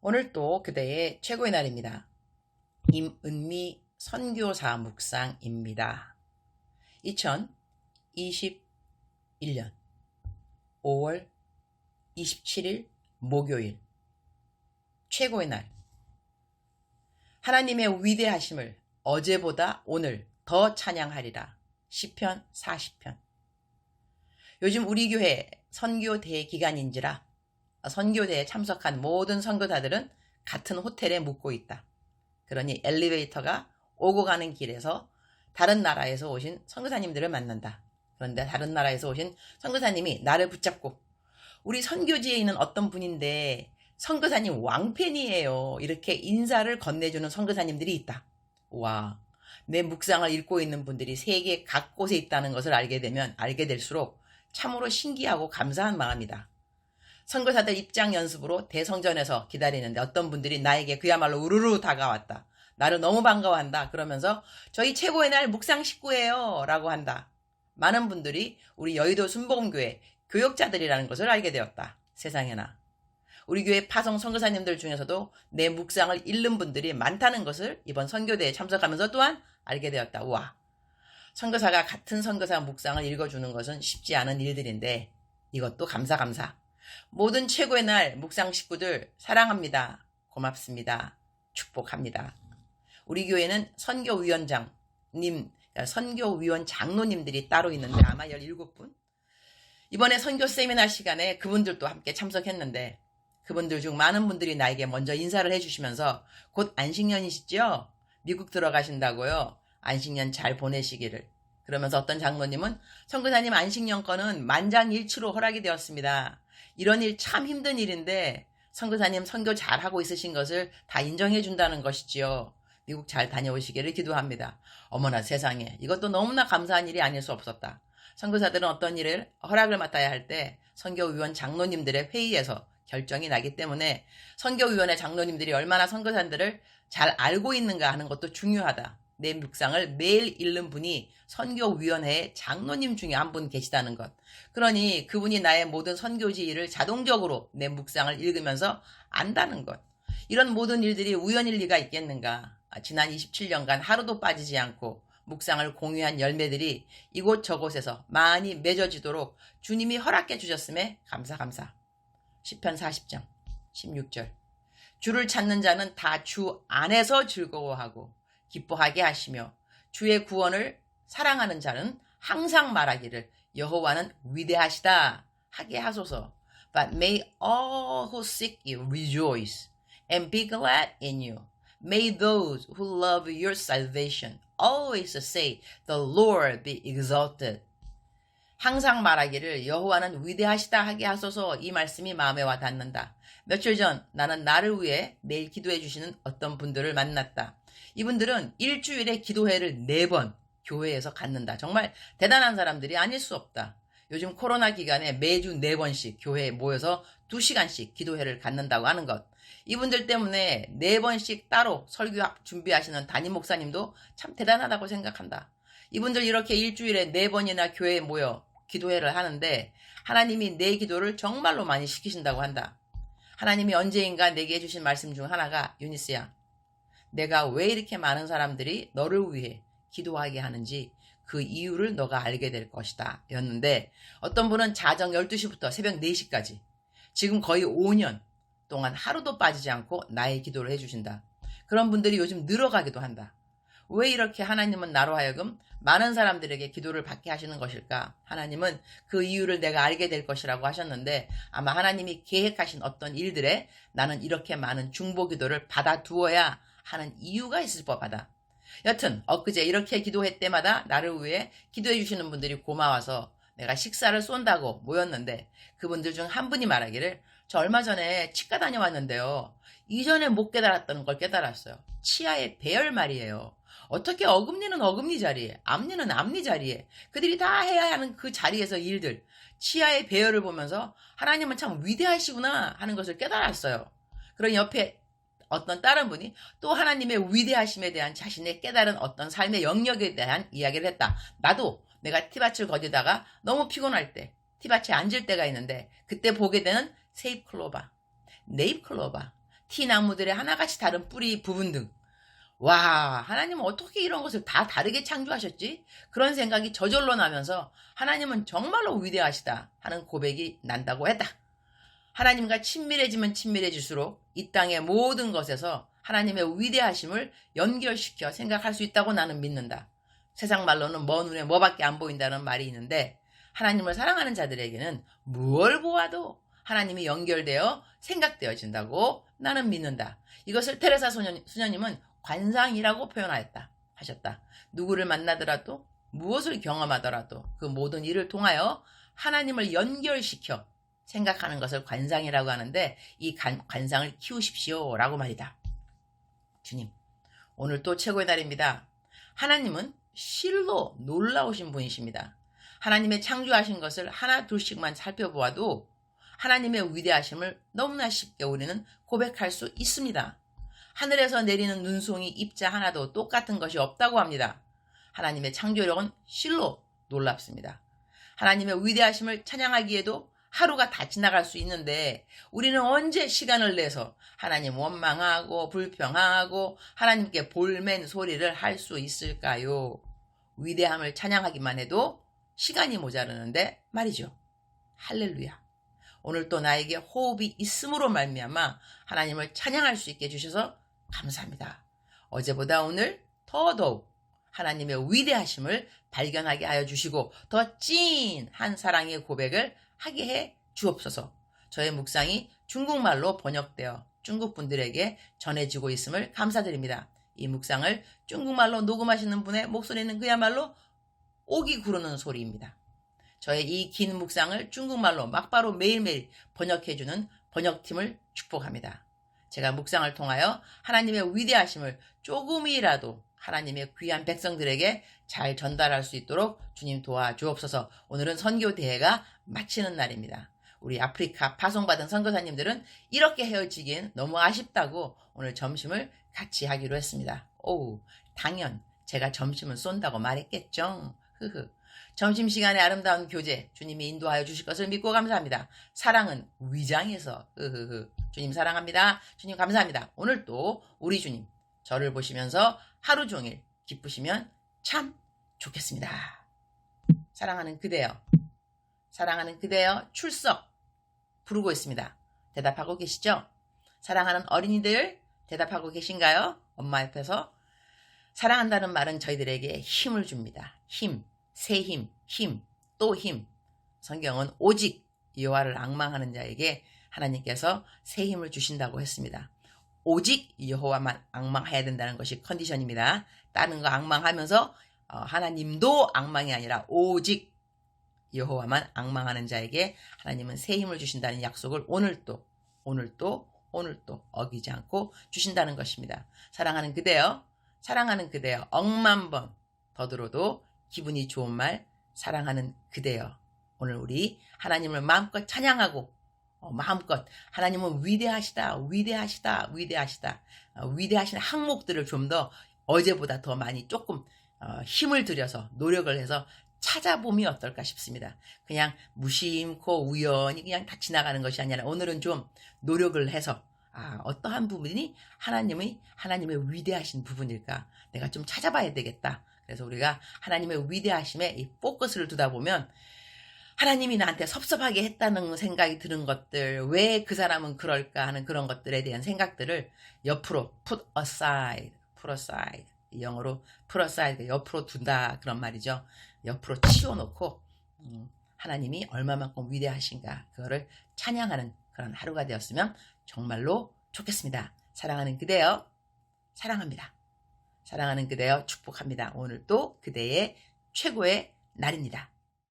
오늘 또 그대의 최고의 날입니다. 임은미 선교사 묵상입니다. 2021년 5월 27일 목요일 최고의 날 하나님의 위대하심을 어제보다 오늘 더 찬양하리라. 시편 40편 요즘 우리 교회 선교 대 기간인지라 선교대에 참석한 모든 선교사들은 같은 호텔에 묵고 있다. 그러니 엘리베이터가 오고 가는 길에서 다른 나라에서 오신 선교사님들을 만난다. 그런데 다른 나라에서 오신 선교사님이 나를 붙잡고 우리 선교지에 있는 어떤 분인데 선교사님 왕팬이에요. 이렇게 인사를 건네주는 선교사님들이 있다. 와, 내 묵상을 읽고 있는 분들이 세계 각 곳에 있다는 것을 알게 되면 알게 될수록 참으로 신기하고 감사한 마음이다. 선교사들 입장 연습으로 대성전에서 기다리는데 어떤 분들이 나에게 그야말로 우르르 다가왔다. 나를 너무 반가워한다. 그러면서 저희 최고의 날 묵상 식구예요. 라고 한다. 많은 분들이 우리 여의도 순복음교회 교역자들이라는 것을 알게 되었다. 세상에나. 우리 교회 파송 선교사님들 중에서도 내 묵상을 읽는 분들이 많다는 것을 이번 선교대에 참석하면서 또한 알게 되었다. 우와. 선교사가 같은 선교사 묵상을 읽어주는 것은 쉽지 않은 일들인데 이것도 감사 감사. 모든 최고의 날 묵상 식구들 사랑합니다. 고맙습니다. 축복합니다. 우리 교회는 선교위원장님, 선교위원 장로님들이 따로 있는데 아마 17분? 이번에 선교 세미나 시간에 그분들도 함께 참석했는데 그분들 중 많은 분들이 나에게 먼저 인사를 해주시면서 곧 안식년이시죠? 미국 들어가신다고요. 안식년 잘 보내시기를. 그러면서 어떤 장로님은 선교사님 안식년 건은 만장일치로 허락이 되었습니다. 이런 일 참 힘든 일인데 선교사님 선교 잘하고 있으신 것을 다 인정해 준다는 것이지요. 미국 잘 다녀오시기를 기도합니다. 어머나 세상에 이것도 너무나 감사한 일이 아닐 수 없었다. 선교사들은 어떤 일을 허락을 맡아야 할 때 선교위원 장로님들의 회의에서 결정이 나기 때문에 선교위원회 장로님들이 얼마나 선교사들을 잘 알고 있는가 하는 것도 중요하다. 내 묵상을 매일 읽는 분이 선교위원회의 장로님 중에 한 분 계시다는 것. 그러니 그분이 나의 모든 선교지 일을 자동적으로 내 묵상을 읽으면서 안다는 것. 이런 모든 일들이 우연일 리가 있겠는가. 아, 지난 27년간 하루도 빠지지 않고 묵상을 공유한 열매들이 이곳 저곳에서 많이 맺어지도록 주님이 허락해 주셨음에 감사 감사. 10편 40장 16절 주를 찾는 자는 다 주 안에서 즐거워하고 기뻐하게 하시며 주의 구원을 사랑하는 자는 항상 말하기를 여호와는 위대하시다 하게 하소서. But may all who seek you rejoice and be glad in you. May those who love your salvation always say, The Lord be exalted. 항상 말하기를 여호와는 위대하시다 하게 하소서 이 말씀이 마음에 와 닿는다. 며칠 전 나는 나를 위해 매일 기도해 주시는 어떤 분들을 만났다. 이분들은 일주일에 기도회를 네번 교회에서 갖는다. 정말 대단한 사람들이 아닐 수 없다. 요즘 코로나 기간에 매주 네 번씩 교회에 모여서 두 시간씩 기도회를 갖는다고 하는 것. 이분들 때문에 네 번씩 따로 설교 준비하시는 담임 목사님도 참 대단하다고 생각한다. 이분들 이렇게 일주일에 네 번이나 교회에 모여 기도회를 하는데 하나님이 내 기도를 정말로 많이 시키신다고 한다. 하나님이 언제인가 내게 해주신 말씀 중 하나가 유니스야. 내가 왜 이렇게 많은 사람들이 너를 위해 기도하게 하는지 그 이유를 너가 알게 될 것이다. 였는데 어떤 분은 자정 12시부터 새벽 4시까지 지금 거의 5년 동안 하루도 빠지지 않고 나의 기도를 해주신다. 그런 분들이 요즘 늘어가기도 한다. 왜 이렇게 하나님은 나로 하여금 많은 사람들에게 기도를 받게 하시는 것일까? 하나님은 그 이유를 내가 알게 될 것이라고 하셨는데 아마 하나님이 계획하신 어떤 일들에 나는 이렇게 많은 중보 기도를 받아 두어야 하는 이유가 있을 법하다. 여튼 엊그제 이렇게 기도회 때마다 나를 위해 기도해 주시는 분들이 고마워서 내가 식사를 쏜다고 모였는데 그분들 중 한 분이 말하기를 저 얼마 전에 치과 다녀왔는데요. 이전에 못 깨달았던 걸 깨달았어요. 치아의 배열 말이에요. 어떻게 어금니는 어금니 자리에, 앞니는 앞니 자리에, 그들이 다 해야 하는 그 자리에서 일들, 치아의 배열을 보면서 하나님은 참 위대하시구나 하는 것을 깨달았어요. 그런 옆에 어떤 다른 분이 또 하나님의 위대하심에 대한 자신의 깨달은 어떤 삶의 영역에 대한 이야기를 했다. 나도 내가 티밭을 거두다가 너무 피곤할 때 티밭에 앉을 때가 있는데 그때 보게 되는 세잎 클로바, 네잎 클로바, 티나무들의 하나같이 다른 뿌리 부분 등. 와, 하나님은 어떻게 이런 것을 다 다르게 창조하셨지? 그런 생각이 저절로 나면서 하나님은 정말로 위대하시다 하는 고백이 난다고 했다. 하나님과 친밀해지면 친밀해질수록 이 땅의 모든 것에서 하나님의 위대하심을 연결시켜 생각할 수 있다고 나는 믿는다. 세상 말로는 먼 눈에 뭐밖에 안 보인다는 말이 있는데 하나님을 사랑하는 자들에게는 무얼 보아도 하나님이 연결되어 생각되어진다고 나는 믿는다. 이것을 테레사 소년, 수녀님은 관상이라고 표현하였다. 하셨다. 누구를 만나더라도 무엇을 경험하더라도 그 모든 일을 통하여 하나님을 연결시켜 생각하는 것을 관상이라고 하는데 이 관, 관상을 키우십시오 라고 말이다. 주님, 오늘 또 최고의 날입니다. 하나님은 실로 놀라우신 분이십니다. 하나님의 창조하신 것을 하나 둘씩만 살펴보아도 하나님의 위대하심을 너무나 쉽게 우리는 고백할 수 있습니다. 하늘에서 내리는 눈송이 입자 하나도 똑같은 것이 없다고 합니다. 하나님의 창조력은 실로 놀랍습니다. 하나님의 위대하심을 찬양하기에도 하루가 다 지나갈 수 있는데 우리는 언제 시간을 내서 하나님 원망하고 불평하고 하나님께 볼멘 소리를 할 수 있을까요? 위대함을 찬양하기만 해도 시간이 모자르는데 말이죠. 할렐루야. 오늘 또 나에게 호흡이 있음으로 말미암아 하나님을 찬양할 수 있게 해주셔서 감사합니다. 어제보다 오늘 더더욱 하나님의 위대하심을 발견하게 하여 주시고 더 찐한 사랑의 고백을 하게 해 주옵소서. 저의 묵상이 중국말로 번역되어 중국 분들에게 전해지고 있음을 감사드립니다. 이 묵상을 중국말로 녹음하시는 분의 목소리는 그야말로 옥이 구르는 소리입니다. 저의 이 긴 묵상을 중국말로 막바로 매일매일 번역해주는 번역팀을 축복합니다. 제가 묵상을 통하여 하나님의 위대하심을 조금이라도 하나님의 귀한 백성들에게 잘 전달할 수 있도록 주님 도와주옵소서. 오늘은 선교 대회가 마치는 날입니다. 우리 아프리카 파송받은 선교사님들은 이렇게 헤어지기엔 너무 아쉽다고 오늘 점심을 같이 하기로 했습니다. 오우, 당연 제가 점심을 쏜다고 말했겠죠. 흐흐. 점심시간에 아름다운 교제 주님이 인도하여 주실 것을 믿고 감사합니다. 사랑은 위장에서 흐흐흐. 주님 사랑합니다. 주님 감사합니다. 오늘 또 우리 주님 저를 보시면서 하루 종일 기쁘시면 참 좋겠습니다. 사랑하는 그대여, 사랑하는 그대여 출석 부르고 있습니다. 대답하고 계시죠? 사랑하는 어린이들 대답하고 계신가요? 엄마 옆에서 사랑한다는 말은 저희들에게 힘을 줍니다. 힘, 새 힘, 힘, 또 힘. 성경은 오직 여호와를 악망하는 자에게 하나님께서 새 힘을 주신다고 했습니다. 오직 여호와만 악망해야 된다는 것이 컨디션입니다. 다른 거 악망하면서 어, 하나님도 악망이 아니라 오직 여호와만 악망하는 자에게 하나님은 새 힘을 주신다는 약속을 오늘 또 오늘 또 오늘 또 어기지 않고 주신다는 것입니다. 사랑하는 그대여, 사랑하는 그대여, 억만 번 더 들어도 기분이 좋은 말, 사랑하는 그대여. 오늘 우리 하나님을 마음껏 찬양하고 어, 마음껏 하나님은 위대하시다, 위대하시다, 위대하시다. 어, 위대하신 항목들을 좀 더 어제보다 더 많이 조금 어, 힘을 들여서 노력을 해서 찾아보면 어떨까 싶습니다. 그냥 무심코 우연히 그냥 다 지나가는 것이 아니라 오늘은 좀 노력을 해서 아, 어떠한 부분이 하나님의 하나님의 위대하신 부분일까? 내가 좀 찾아봐야 되겠다. 그래서 우리가 하나님의 위대하심에 이 포커스를 두다 보면 하나님이 나한테 섭섭하게 했다는 생각이 드는 것들, 왜 그 사람은 그럴까 하는 그런 것들에 대한 생각들을 옆으로 put aside, put aside. 영어로 put aside, 옆으로 둔다 그런 말이죠. 옆으로 치워놓고 음, 하나님이 얼마만큼 위대하신가 그거를 찬양하는 그런 하루가 되었으면 정말로 좋겠습니다. 사랑하는 그대여 사랑합니다. 사랑하는 그대여 축복합니다. 오늘 또 그대의 최고의 날입니다.